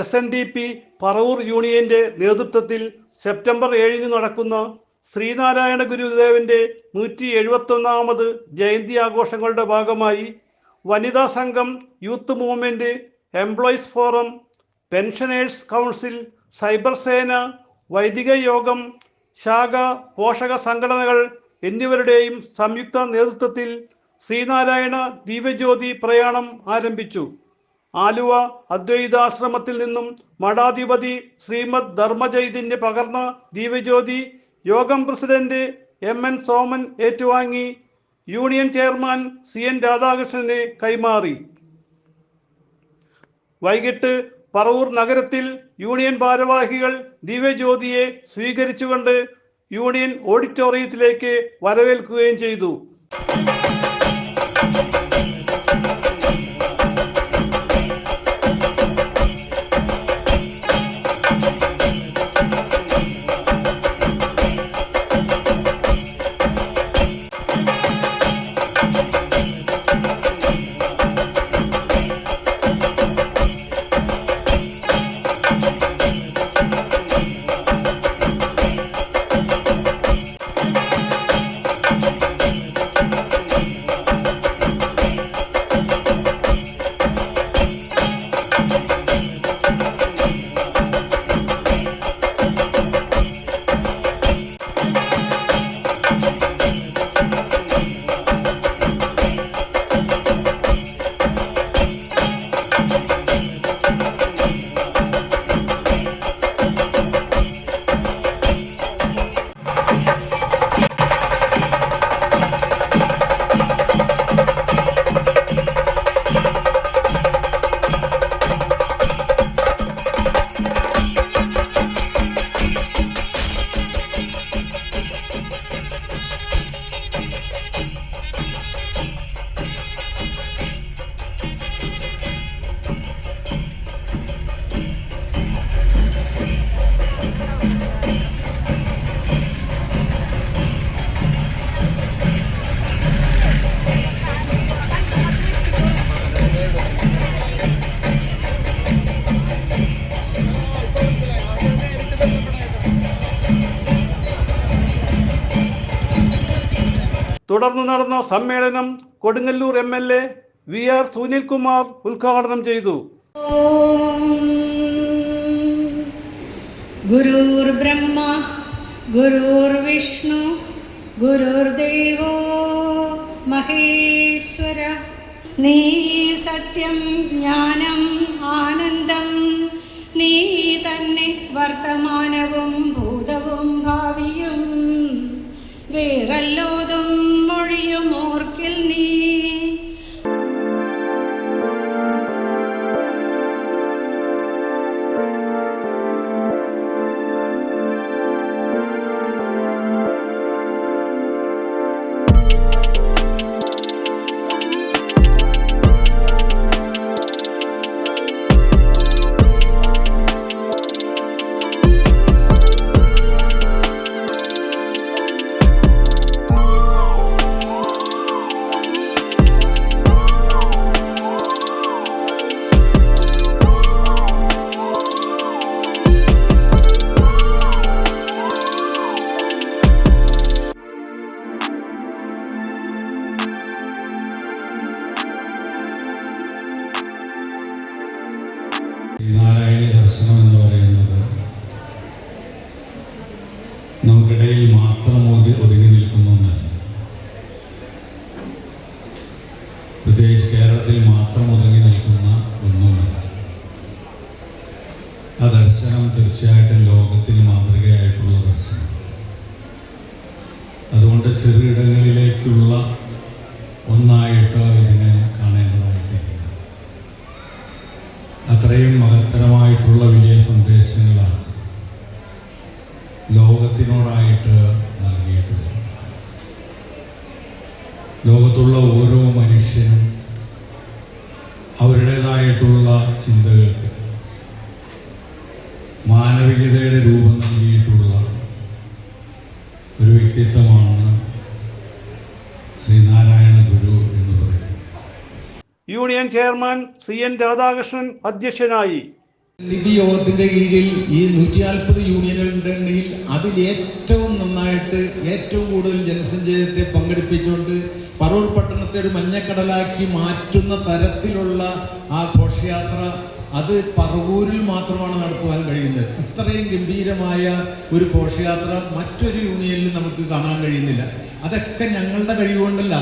S N D P Paravur യൂണിയന്റെ നേതൃത്വത്തിൽ September ഏഴിന് നടക്കുന്ന ശ്രീനാരായണ ഗുരുദേവന്റെ നൂറ്റി എഴുപത്തൊന്നാമത് ജയന്തി ആഘോഷങ്ങളുടെ ഭാഗമായി വനിതാ സംഘം youth movement employees forum pensioners council cyber സേന വൈദിക യോഗം ശാഖ പോഷക സംഘടനകൾ എന്നിവരുടെയും സംയുക്ത നേതൃത്വത്തിൽ ശ്രീനാരായണ ദിവ്യജ്യോതി പ്രയാണം ആരംഭിച്ചു. ആലുവ അദ്വൈതാശ്രമത്തിൽ നിന്നും മഠാധിപതി ശ്രീമദ് ധർമ്മചൈതന്യ പകർന്ന ദീപജ്യോതി യോഗം പ്രസിഡന്റ് എം എൻ സോമൻ ഏറ്റുവാങ്ങി യൂണിയൻ ചെയർമാൻ സി എൻ രാധാകൃഷ്ണന് കൈമാറി. വൈകിട്ട് പറവൂർ നഗരത്തിൽ യൂണിയൻ ഭാരവാഹികൾ ദിവ്യജ്യോതിയെ സ്വീകരിച്ചുകൊണ്ട് യൂണിയൻ ഓഡിറ്റോറിയത്തിലേക്ക് വരവേൽക്കുകയും ചെയ്തു. തുടർന്ന് നടന്ന സമ്മേളനം Kodungallur M L A V R Sunilkumar ഉദ്ഘാടനം ചെയ്തു. വിഷ്ണു ഗുരുർവിഷ്ണു ഗുരുർദേവോ മഹേശ്വര. നീ സത്യം ജ്ഞാനം ആനന്ദം. നീ തന്നെ വർത്തമാനവും ഭൂതവും ഭാവിയും വേറല്ലോതും നമുക്കിടയിൽ മാത്രം ഒതു ഒതുങ്ങി നിൽക്കുന്ന ഒന്നല്ല പ്രത്യേകിച്ച് കേരളത്തിൽ മാത്രം ഒതുങ്ങി നിൽക്കുന്ന ഒന്നുമല്ല. ആ ദർശനം തീർച്ചയായിട്ടും ലോകത്തിന് മാതൃകയായിട്ടുള്ള ദർശനം അതുകൊണ്ട് ചെറുയിടങ്ങളിലേക്കുള്ള ഒന്നായിട്ട് ഇതിനെ കാണേണ്ടതായിട്ടില്ല. അത്രയും മഹത്തരമായിട്ടുള്ള വലിയ സന്ദേശങ്ങളാണ് ലോകത്തിനോടായിട്ട് നൽകിയിട്ടുള്ളത് ലോകത്തുള്ള ഓരോ മനുഷ്യനും അവരുടേതായിട്ടുള്ള ചിന്തകൾക്ക് മാനവികതയുടെ രൂപം നൽകിയിട്ടുള്ള ഒരു വ്യക്തിത്വമാണ് ശ്രീനാരായണ ഗുരു എന്ന് പറയുന്നത്. Union chairman C N Radhakrishnan അധ്യക്ഷനായി നിധി യോഗത്തിന്റെ കീഴിൽ ഈ നൂറ്റി നാൽപ്പത് യൂണിയനുകളുണ്ടെങ്കിൽ അതിൽ ഏറ്റവും നന്നായിട്ട് ഏറ്റവും കൂടുതൽ ജനസഞ്ചയത്തെ പങ്കെടുപ്പിച്ചുകൊണ്ട് പറവൂർ പട്ടണത്തെ ഒരു മഞ്ഞക്കടലാക്കി മാറ്റുന്ന തരത്തിലുള്ള ആ ഘോഷയാത്ര അത് പറവൂരിൽ മാത്രമാണ് നടത്തുവാൻ കഴിയുന്നത്. ഇത്രയും ഗംഭീരമായ ഒരു ഘോഷയാത്ര മറ്റൊരു യൂണിയനിൽ നമുക്ക് കാണാൻ കഴിയുന്നില്ല. അതൊക്കെ ഞങ്ങളുടെ കഴിവുകൊണ്ടല്ല.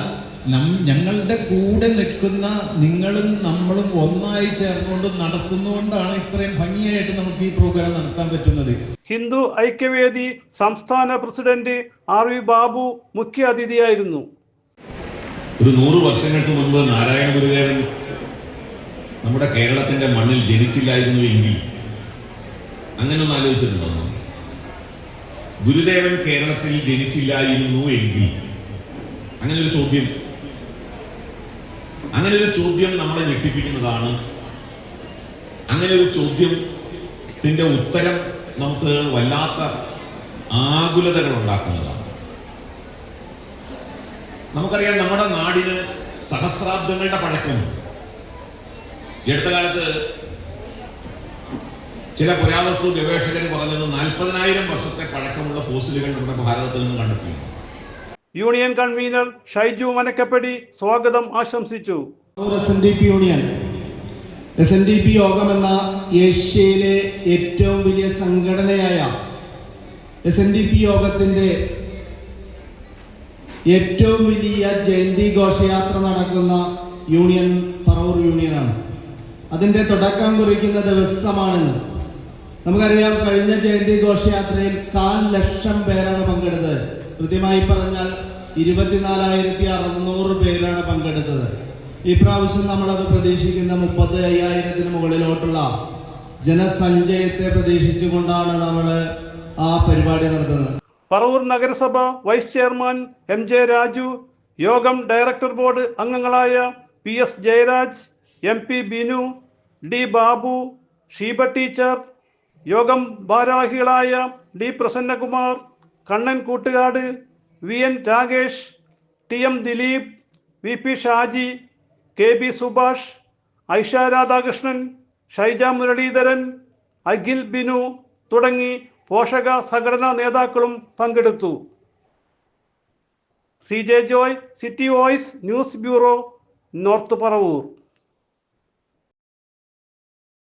ഞങ്ങളുടെ കൂടെ നിൽക്കുന്ന നിങ്ങളും നമ്മളും ഒന്നായി ചേർന്നുകൊണ്ട് നടത്തുന്നുകൊണ്ടാണ് ഇത്രയും ഭംഗിയായിട്ട് നമുക്ക് ഈ പ്രോഗ്രാം നടത്താൻ പറ്റുന്നത്. ഹിന്ദു ഐക്യവേദി സംസ്ഥാന പ്രസിഡന്റ് ആർ വി ബാബു മുഖ്യ അതിഥിയായിരുന്നു ഒരു നൂറ് വർഷങ്ങൾക്ക് മുൻപ് നാരായണ ഗുരുദേവൻ നമ്മുടെ കേരളത്തിന്റെ മണ്ണിൽ ജനിച്ചില്ലായിരുന്നു എങ്കിൽ അങ്ങനെ ഒന്ന് ആലോചിച്ചിട്ടുണ്ടോ? ഗുരുദേവൻ കേരളത്തിൽ ജനിച്ചില്ലായിരുന്നു എങ്കിൽ അങ്ങനെ ഒരു ചോദ്യം അങ്ങനെ ഒരു ചോദ്യം നമ്മളെ ഞെട്ടിപ്പിക്കുന്നതാണ്. അങ്ങനെ ഒരു ചോദ്യത്തിന്റെ ഉത്തരം നമുക്ക് വല്ലാത്ത ആകുലതകൾ ഉണ്ടാക്കുന്നതാണ് നമുക്കറിയാം നമ്മുടെ നാടിന് സഹസ്രാബ്ദങ്ങളുടെ പഴക്കമുണ്ട് ഈ അടുത്ത കാലത്ത് ചില പുരാവസ്തു ഗവേഷകർ പറഞ്ഞത് നാൽപ്പതിനായിരം വർഷത്തെ പഴക്കമുള്ള ഫോസിലുകൾ നമ്മുടെ ഭാരതത്തിൽ നിന്ന് കണ്ടെത്തിയിരുന്നു. യൂണിയൻ കൺവീനർ ഷൈജു മനക്കപ്പടി സ്വാഗതം ആശംസിച്ചു. S N D P union. S N D P യോഗം എന്ന ഏഷ്യയിലെ ഏറ്റവും വലിയ സംഘടനയായ എസ് എൻ ഡി പി യോഗത്തിന്റെ ഏറ്റവും വലിയ ജയന്തി ഘോഷയാത്ര നടക്കുന്ന യൂണിയൻ പറവൂർ യൂണിയനാണ്. അതിന്റെ തുടക്കം കുറിക്കുന്ന ദിവസമാണെന്ന്. നമുക്കറിയാം കഴിഞ്ഞ ജയന്തി ഘോഷയാത്രയിൽ കാൽ ലക്ഷം പേരാണ് പങ്കെടുത്തത്. കൃത്യമായി പറഞ്ഞാൽ ഇരുപത്തിനാലായിരത്തി അറുന്നൂറ് പേരാണ് പങ്കെടുത്തത്. ഈ പ്രാവശ്യം നമ്മളത് പ്രതീക്ഷിക്കുന്ന മുപ്പത്തി അയ്യായിരത്തിന് മുകളിലോട്ടുള്ള ജനസഞ്ചയത്തെ പ്രതീക്ഷിച്ചുകൊണ്ടാണ് നമ്മൾ ആ പരിപാടി നടത്തുന്നത്. പറവൂർ നഗരസഭ vice chairman M J Raju യോഗം ഡയറക്ടർ ബോർഡ് അംഗങ്ങളായ P S Jayaraj M P Binu D Babu Sheeba teacher യോഗം ഭാരവാഹികളായ D Prasannakumar Kannan Koottukad V N Rakesh T M Dileep V P Shaji K B Subhash Aisha Radhakrishnan Shaija Muraleedharan Akhil Binu തുടങ്ങി പോഷക സംഘടനാ നേതാക്കളും പങ്കെടുത്തു. C J Joy city voice news bureau north Paravur.